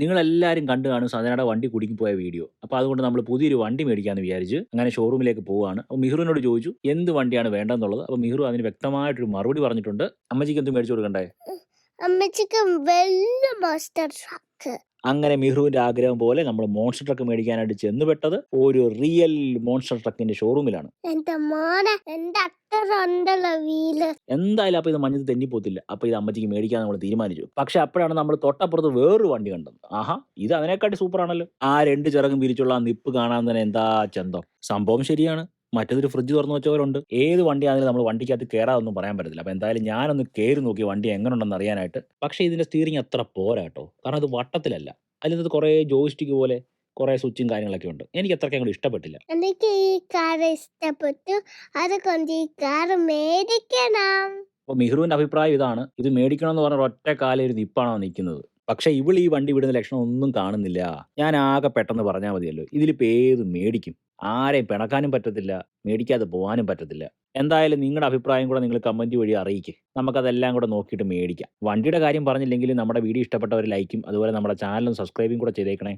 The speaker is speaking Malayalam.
നിങ്ങളെല്ലാവരും കണ്ടു കാണും സജനയുടെ വണ്ടി കുടുങ്ങി പോയ വീഡിയോ. അപ്പോൾ അതുകൊണ്ട് നമ്മൾ പുതിയൊരു വണ്ടി മേടിക്കാമെന്ന് വിചാരിച്ച് അങ്ങനെ ഷോറൂമിലേക്ക് പോവുകയാണ് അപ്പോൾ മിഹ്റുവിനോട് ചോദിച്ചു എന്ത് വണ്ടിയാണ് വേണ്ടതെന്നുള്ളത്? അപ്പോൾ മിഹ്റു അതിന് വ്യക്തമായിട്ടൊരു മറുപടി പറഞ്ഞിട്ടുണ്ട്. അമ്മച്ചിക്ക് എന്ത് മേടിച്ചു കൊടുക്കണ്ടേ? അമ്മച്ചിക്ക് വലിയ മാസ്റ്റർ ട്രക്ക് അങ്ങനെ മിഹ്റുവിന്റെ ആഗ്രഹം പോലെ നമ്മൾ മോൺസ്റ്റർ ട്രക്ക് മേടിക്കാനായിട്ട് ചെന്നുപെട്ടത് ഒരു റിയൽ മോൺസ്റ്റർ ട്രക്കിന്റെ ഷോറൂമിലാണ് എന്റെ മോനെ എന്റെ വീൽ എന്തായാലും അപ്പൊ ഇത് മഞ്ഞത്ത് തെന്നിപ്പോത്തില്ല. അപ്പൊ ഇത് അമ്മച്ചിക്ക് മേടിക്കാൻ നമ്മൾ തീരുമാനിച്ചു. പക്ഷെ അപ്പോഴാണ് നമ്മൾ തൊട്ടപ്പുറത്ത് വേറൊരു വണ്ടി കണ്ടത്. ആഹാ ഇത് അതിനെക്കാട്ടി സൂപ്പർ ആണല്ലോ ആ രണ്ട് ചിറകും പിരിച്ചുള്ള ആ നിപ്പ് കാണാൻ തന്നെ എന്താ ചന്തം. സംഭവം ശരിയാണ്. മറ്റേതൊരു ഫ്രിഡ്ജ് തുറന്നു വെച്ചവരുണ്ട്. ഏത് വണ്ടിയാണെങ്കിലും നമ്മൾ വണ്ടിക്കകത്ത് കയറാതൊന്നും പറയാൻ പറ്റത്തില്ല. അപ്പോൾ എന്തായാലും ഞാനൊന്ന് കയറി നോക്കി വണ്ടി എങ്ങനെയുണ്ടെന്ന് അറിയാനായിട്ട്. പക്ഷേ ഇതിന്റെ സ്റ്റിയറിംഗ് അത്ര പോരാ കേട്ടോ കാരണം അത് വട്ടത്തിലല്ല. അതിനകത്ത് കുറേ ജോയിസ്റ്റിക്ക് പോലെ കുറേ സ്വിച്ചും കാര്യങ്ങളൊക്കെ ഉണ്ട്. എനിക്ക് അത്രയ്ക്ക് അങ്ങോട്ട് ഇഷ്ടപ്പെട്ടില്ല. എനിക്ക് ഈ കാർ ഇഷ്ടപ്പെട്ടു. അത് കൊണ്ട് ഈ കാർ മേടിക്കണം. അപ്പോൾ മിഹ്റുവിന്റെ അഭിപ്രായം ഇതാണ്. ഇത് മേടിക്കണം എന്ന് പറഞ്ഞ ഒറ്റ കാലം ഒരു നിപ്പാണോ നിൽക്കുന്നത്? പക്ഷേ ഇവൾ ഈ വണ്ടി വിടുന്ന ലക്ഷണം ഒന്നും കാണുന്നില്ല. ഞാൻ ആകെ പെട്ടെന്ന് പറഞ്ഞാൽ മതിയല്ലോ. ഇതിലിപ്പോൾ ഏത് മേടിക്കും? ആരെയും പിണക്കാനും പറ്റത്തില്ല. മേടിക്കാതെ പോകാനും പറ്റത്തില്ല. എന്തായാലും നിങ്ങളുടെ അഭിപ്രായം കൂടെ നിങ്ങൾ കമന്റ് വഴി അറിയിക്കുക നമുക്കതെല്ലാം കൂടെ നോക്കിയിട്ട് മേടിക്കാം. വണ്ടിയുടെ കാര്യം പറഞ്ഞില്ലെങ്കിലും നമ്മുടെ വീഡിയോ ഇഷ്ടപ്പെട്ടവർ ലൈക്കും. അതുപോലെ നമ്മുടെ ചാനലും സബ്സ്ക്രൈബും കൂടെ ചെയ്തേക്കണേ.